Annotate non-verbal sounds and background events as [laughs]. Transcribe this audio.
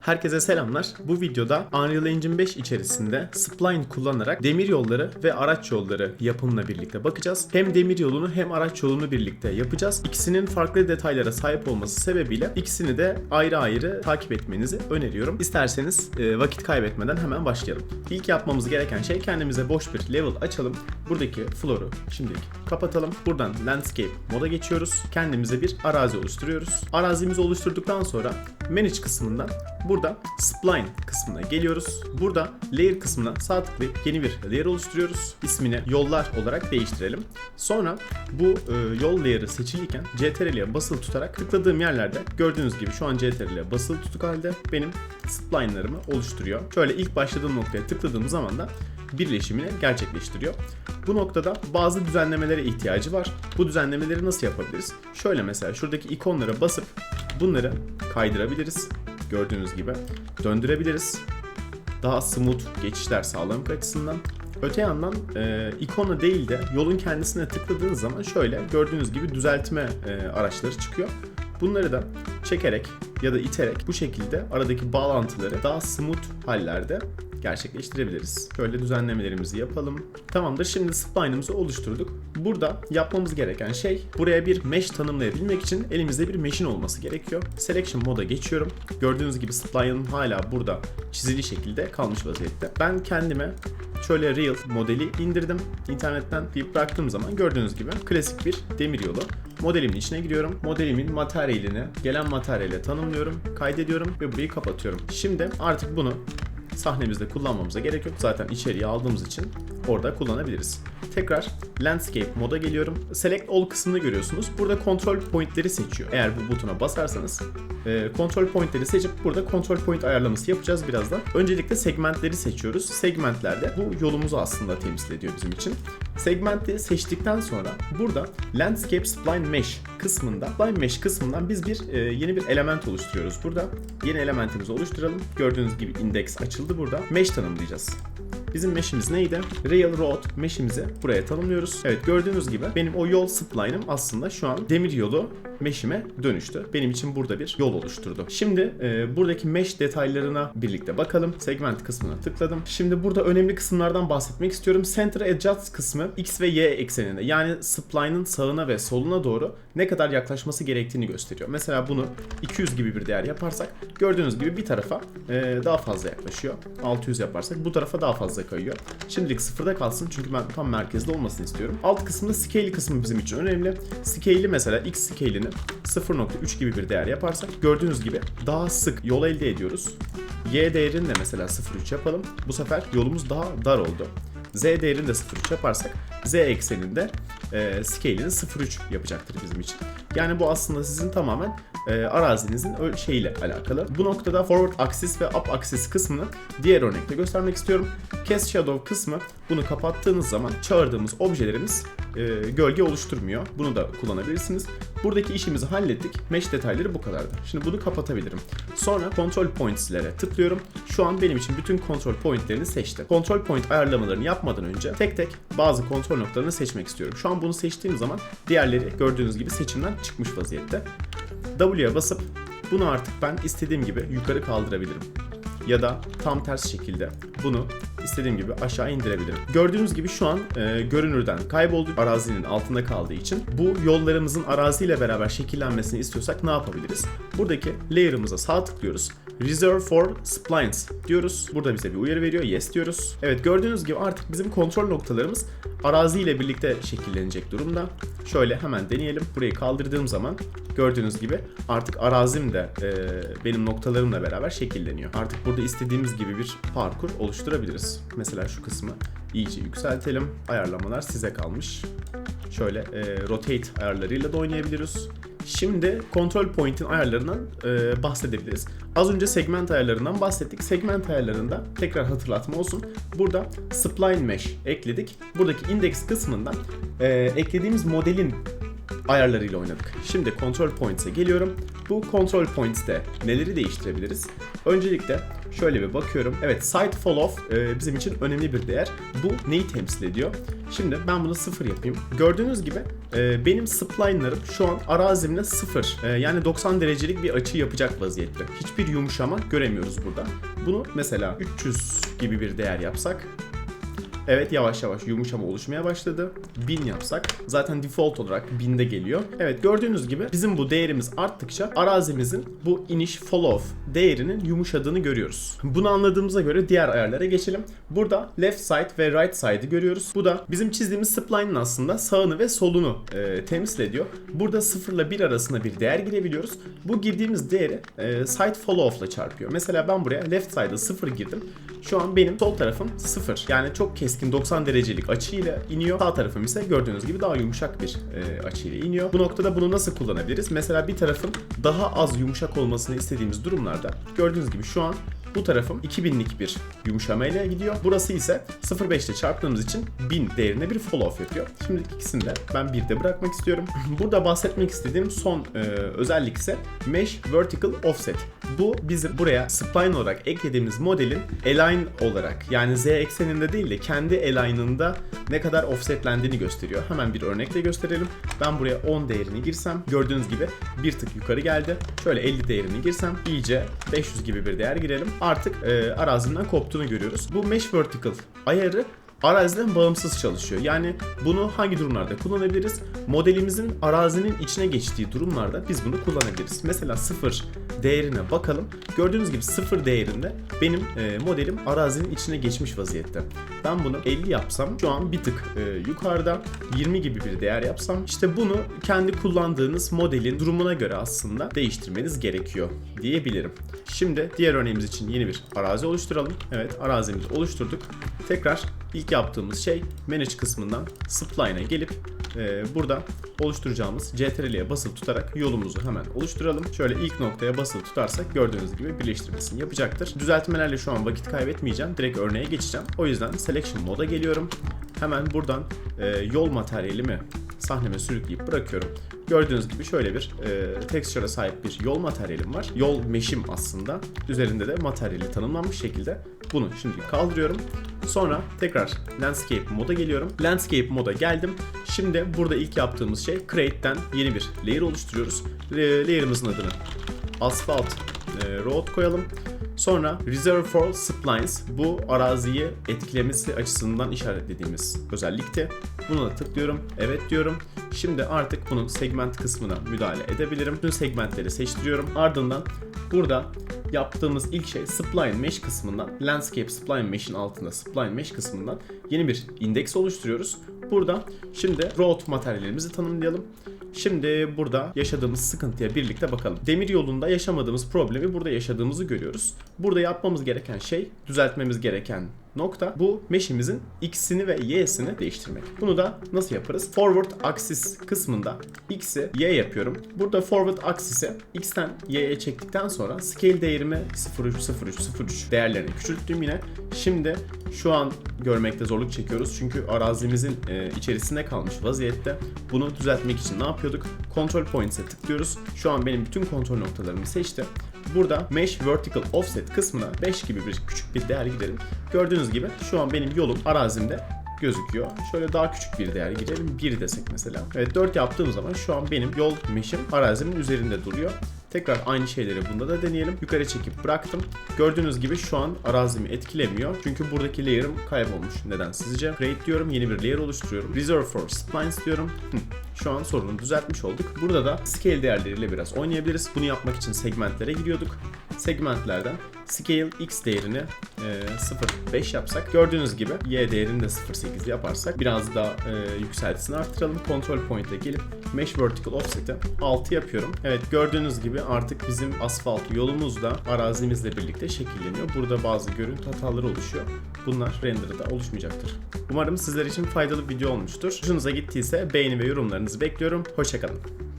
Herkese selamlar. Bu videoda Unreal Engine 5 içerisinde spline kullanarak demir yolları ve araç yolları yapımına birlikte bakacağız. Hem demir yolunu hem araç yolunu birlikte yapacağız. İkisinin farklı detaylara sahip olması sebebiyle ikisini de ayrı ayrı takip etmenizi öneriyorum. İsterseniz e, vakit kaybetmeden hemen başlayalım. İlk yapmamız gereken şey kendimize boş bir level açalım. Buradaki floor'u şimdilik kapatalım. Buradan landscape moda geçiyoruz. Kendimize bir arazi oluşturuyoruz. Arazimizi oluşturduktan sonra manage kısmından burada spline kısmına geliyoruz. Burada layer kısmına sağ tıklayıp yeni bir layer oluşturuyoruz. İsmini yollar olarak değiştirelim. Sonra bu e, yol layer'ı seçiliyken CTRL'ye basılı tutarak tıkladığım yerlerde gördüğünüz gibi şu an CTRL'ye basılı tutuk halde benim spline'larımı oluşturuyor. Şöyle ilk başladığım noktaya tıkladığım zaman da birleşimini gerçekleştiriyor. Bu noktada bazı düzenlemelere ihtiyacı var. Bu düzenlemeleri nasıl yapabiliriz? Şöyle mesela şuradaki ikonlara basıp bunları kaydırabiliriz. Gördüğünüz gibi döndürebiliriz. Daha smooth geçişler sağlamak açısından. Öte yandan e, ikona değil de yolun kendisine tıkladığınız zaman şöyle gördüğünüz gibi düzeltme e, araçları çıkıyor. Bunları da çekerek ya da iterek bu şekilde aradaki bağlantıları daha smooth hallerde gerçekleştirebiliriz. Şöyle düzenlemelerimizi yapalım. Tamamdır. Şimdi spline'ımızı oluşturduk. Burada yapmamız gereken şey buraya bir mesh tanımlayabilmek için elimizde bir mesh'in olması gerekiyor. Selection moda geçiyorum. Gördüğünüz gibi spline'ım hala burada çizili şekilde kalmış vaziyette. Ben kendime şöyle real modeli indirdim internetten deyip bıraktığım zaman gördüğünüz gibi klasik bir demir yolu. Modelimin içine giriyorum. Modelimin materyalini gelen materyale tanımlıyorum, kaydediyorum ve burayı kapatıyorum. Şimdi artık bunu sahnemizde kullanmamıza gerek yok. Zaten içeriye aldığımız için orada kullanabiliriz. Tekrar Landscape moda geliyorum. Select All kısmını görüyorsunuz. Burada kontrol pointleri seçiyor. Eğer bu butona basarsanız e, kontrol pointleri seçip burada kontrol point ayarlaması yapacağız birazdan. Öncelikle segmentleri seçiyoruz. Segmentlerde bu yolumuzu aslında temsil ediyor bizim için. Segmenti seçtikten sonra burada Landscape Spline Mesh kısmında Spline Mesh kısmından biz bir e, yeni bir element oluşturuyoruz. Burada yeni elementimizi oluşturalım. Gördüğünüz gibi index açıldı burada. Mesh tanımlayacağız. Bizim mesh'imiz neydi? Rail Road mesh'imizi buraya tanımlıyoruz. Evet gördüğünüz gibi benim o yol spline'ım aslında şu an demir yolu mesh'ime dönüştü. Benim için burada bir yol oluşturdu. Şimdi e, buradaki mesh detaylarına birlikte bakalım. Segment kısmına tıkladım. Şimdi burada önemli kısımlardan bahsetmek istiyorum. Center Adjust kısmı X ve Y ekseninde yani spline'ın sağına ve soluna doğru ne kadar yaklaşması gerektiğini gösteriyor. Mesela bunu 200 gibi bir değer yaparsak gördüğünüz gibi bir tarafa e, daha fazla yaklaşıyor. 600 yaparsak bu tarafa daha fazla kayıyor. Şimdilik sıfırda kalsın çünkü ben tam merkezde olmasını istiyorum. Alt kısmında scale kısmı bizim için önemli. Scale'i mesela X scale'ini 0.3 gibi bir değer yaparsak gördüğünüz gibi daha sık yol elde ediyoruz. Y değerini de mesela 0.3 yapalım. Bu sefer yolumuz daha dar oldu. Z değerini de 0.3 yaparsak Z ekseninde e, scale'ini 0.3 yapacaktır bizim için. Yani bu aslında sizin tamamen e, arazinizin şeyiyle alakalı. Bu noktada forward axis ve up axis kısmını diğer örnekte göstermek istiyorum. Cast shadow kısmı bunu kapattığınız zaman çağırdığımız objelerimiz e, gölge oluşturmuyor. Bunu da kullanabilirsiniz. Buradaki işimizi hallettik. Mesh detayları bu kadardı. Şimdi bunu kapatabilirim. Sonra control points'lere tıklıyorum. Şu an benim için bütün kontrol pointlerini seçti. Kontrol point ayarlamalarını yapmadan önce tek tek bazı kontrol noktalarını seçmek istiyorum. Şu an bunu seçtiğim zaman diğerleri gördüğünüz gibi seçimden çıkmış vaziyette. W'ye basıp bunu artık ben istediğim gibi yukarı kaldırabilirim. Ya da tam ters şekilde bunu istediğim gibi aşağı indirebilirim. Gördüğünüz gibi şu an e, görünürden kayboldu. Arazinin altında kaldığı için bu yollarımızın araziyle beraber şekillenmesini istiyorsak ne yapabiliriz? Buradaki layer'ımıza sağ tıklıyoruz. Reserve for splines diyoruz. Burada bize bir uyarı veriyor. Yes diyoruz. Evet gördüğünüz gibi artık bizim kontrol noktalarımız araziyle birlikte şekillenecek durumda. Şöyle hemen deneyelim. Burayı kaldırdığım zaman gördüğünüz gibi artık arazim de e, benim noktalarımla beraber şekilleniyor. Artık burada istediğimiz gibi bir parkur oluşturabiliriz. Mesela şu kısmı iyice yükseltelim. Ayarlamalar size kalmış. Şöyle e, rotate ayarlarıyla da oynayabiliriz. Şimdi control point'in ayarlarından e, bahsedebiliriz. Az önce segment ayarlarından bahsettik. Segment ayarlarında tekrar hatırlatma olsun. Burada spline mesh ekledik. Buradaki index kısmından e, eklediğimiz modelin ayarlarıyla oynadık. Şimdi Control Points'e geliyorum. Bu Control Points'te neleri değiştirebiliriz? Öncelikle şöyle bir bakıyorum. Evet side fall off e, bizim için önemli bir değer. Bu neyi temsil ediyor? Şimdi ben bunu sıfır yapayım. Gördüğünüz gibi e, benim spline'larım şu an arazimle sıfır. E, yani 90 derecelik bir açı yapacak vaziyette. Hiçbir yumuşama göremiyoruz burada. Bunu mesela 300 gibi bir değer yapsak Evet yavaş yavaş yumuşama oluşmaya başladı. 1000 yapsak zaten default olarak 1000'de geliyor. Evet gördüğünüz gibi bizim bu değerimiz arttıkça arazimizin bu iniş fall off değerinin yumuşadığını görüyoruz. Bunu anladığımıza göre diğer ayarlara geçelim. Burada left side ve right side'ı görüyoruz. Bu da bizim çizdiğimiz spline'ın aslında sağını ve solunu e, temsil ediyor. Burada 0 ile 1 arasında bir değer girebiliyoruz. Bu girdiğimiz değeri e, side fall off ile çarpıyor. Mesela ben buraya left side'a 0 girdim. Şu an benim sol tarafım 0. Yani çok keskin 90 derecelik açıyla iniyor. Sağ tarafım ise gördüğünüz gibi daha yumuşak bir e, açıyla iniyor. Bu noktada bunu nasıl kullanabiliriz? Mesela bir tarafın daha az yumuşak olmasını istediğimiz durumlarda gördüğünüz gibi şu an bu tarafım 2000'lik bir yumuşamayla gidiyor. Burası ise 0.5 ile çarptığımız için 1000 değerine bir fall off yapıyor. Şimdi ikisini de ben 1'de bırakmak istiyorum. [laughs] Burada bahsetmek istediğim son e, özellik ise Mesh Vertical Offset. Bu bizim buraya spline olarak eklediğimiz modelin align olarak yani z ekseninde değil de kendi align'ında ne kadar offsetlendiğini gösteriyor. Hemen bir örnekle gösterelim. Ben buraya 10 değerini girsem gördüğünüz gibi bir tık yukarı geldi. Şöyle 50 değerini girsem iyice 500 gibi bir değer girelim artık e, arazimden koptuğunu görüyoruz. Bu Mesh Vertical ayarı araziden bağımsız çalışıyor. Yani bunu hangi durumlarda kullanabiliriz? Modelimizin arazinin içine geçtiği durumlarda biz bunu kullanabiliriz. Mesela sıfır değerine bakalım. Gördüğünüz gibi sıfır değerinde benim e, modelim arazinin içine geçmiş vaziyette. Ben bunu 50 yapsam şu an bir tık e, yukarıda 20 gibi bir değer yapsam işte bunu kendi kullandığınız modelin durumuna göre aslında değiştirmeniz gerekiyor diyebilirim. Şimdi diğer örneğimiz için yeni bir arazi oluşturalım. Evet arazimizi oluşturduk. Tekrar ilk yaptığımız şey Manage kısmından Spline'a gelip e, burada oluşturacağımız CTRL'ye basılı tutarak yolumuzu hemen oluşturalım. Şöyle ilk noktaya basılı tutarsak gördüğünüz gibi birleştirmesini yapacaktır. Düzeltmelerle şu an vakit kaybetmeyeceğim. Direkt örneğe geçeceğim. O yüzden Selection moda geliyorum. Hemen buradan e, yol materyalimi sahneme sürükleyip bırakıyorum. Gördüğünüz gibi şöyle bir e, texture'a sahip bir yol materyalim var. Yol meşim aslında. Üzerinde de materyali tanımlanmış şekilde. Bunu şimdi kaldırıyorum. Sonra tekrar Landscape moda geliyorum. Landscape moda geldim. Şimdi burada ilk yaptığımız şey Create'den yeni bir layer oluşturuyoruz. Layer'ımızın adını Asphalt e, Road koyalım. Sonra Reserve for Splines bu araziyi etkilemesi açısından işaretlediğimiz özellikti. Buna da tıklıyorum. Evet diyorum. Şimdi artık bunun segment kısmına müdahale edebilirim. Bütün segmentleri seçtiriyorum. Ardından burada yaptığımız ilk şey Spline Mesh kısmından Landscape Spline Mesh'in altında Spline Mesh kısmından yeni bir indeks oluşturuyoruz. Burada şimdi road materyallerimizi tanımlayalım. Şimdi burada yaşadığımız sıkıntıya birlikte bakalım. Demir yolunda yaşamadığımız problemi burada yaşadığımızı görüyoruz. Burada yapmamız gereken şey, düzeltmemiz gereken nokta bu mesh'imizin x'ini ve y'sini değiştirmek. Bunu da nasıl yaparız? Forward axis kısmında x'i y yapıyorum. Burada forward axis'i x'ten y'ye çektikten sonra scale değerimi 0.3 değerlerini küçülttüm yine. Şimdi şu an görmekte zorluk çekiyoruz çünkü arazimizin e, içerisinde kalmış vaziyette. Bunu düzeltmek için ne yapıyorduk? Control Points'e tıklıyoruz. Şu an benim bütün kontrol noktalarımı seçti. Burada Mesh Vertical Offset kısmına 5 gibi bir küçük bir değer girelim. Gördüğünüz gibi şu an benim yolum arazimde gözüküyor. Şöyle daha küçük bir değer girelim. 1 desek mesela. Evet 4 yaptığım zaman şu an benim yol mesh'im arazimin üzerinde duruyor. Tekrar aynı şeyleri bunda da deneyelim. Yukarı çekip bıraktım. Gördüğünüz gibi şu an arazimi etkilemiyor. Çünkü buradaki layer'ım kaybolmuş. Neden sizce? Create diyorum. Yeni bir layer oluşturuyorum. Reserve for splines diyorum. Şu an sorunu düzeltmiş olduk. Burada da scale değerleriyle biraz oynayabiliriz. Bunu yapmak için segmentlere giriyorduk. Segmentlerden scale x değerini e, 0.5 yapsak gördüğünüz gibi y değerini de 0.8 yaparsak biraz daha e, yükseltisini arttıralım. Control point'e gelip mesh vertical offset'i 6 yapıyorum. Evet gördüğünüz gibi artık bizim asfalt yolumuz da arazimizle birlikte şekilleniyor. Burada bazı görüntü hataları oluşuyor. Bunlar render'da oluşmayacaktır. Umarım sizler için faydalı bir video olmuştur. Hoşunuza gittiyse beğeni ve yorumlarınızı bekliyorum. Hoşçakalın.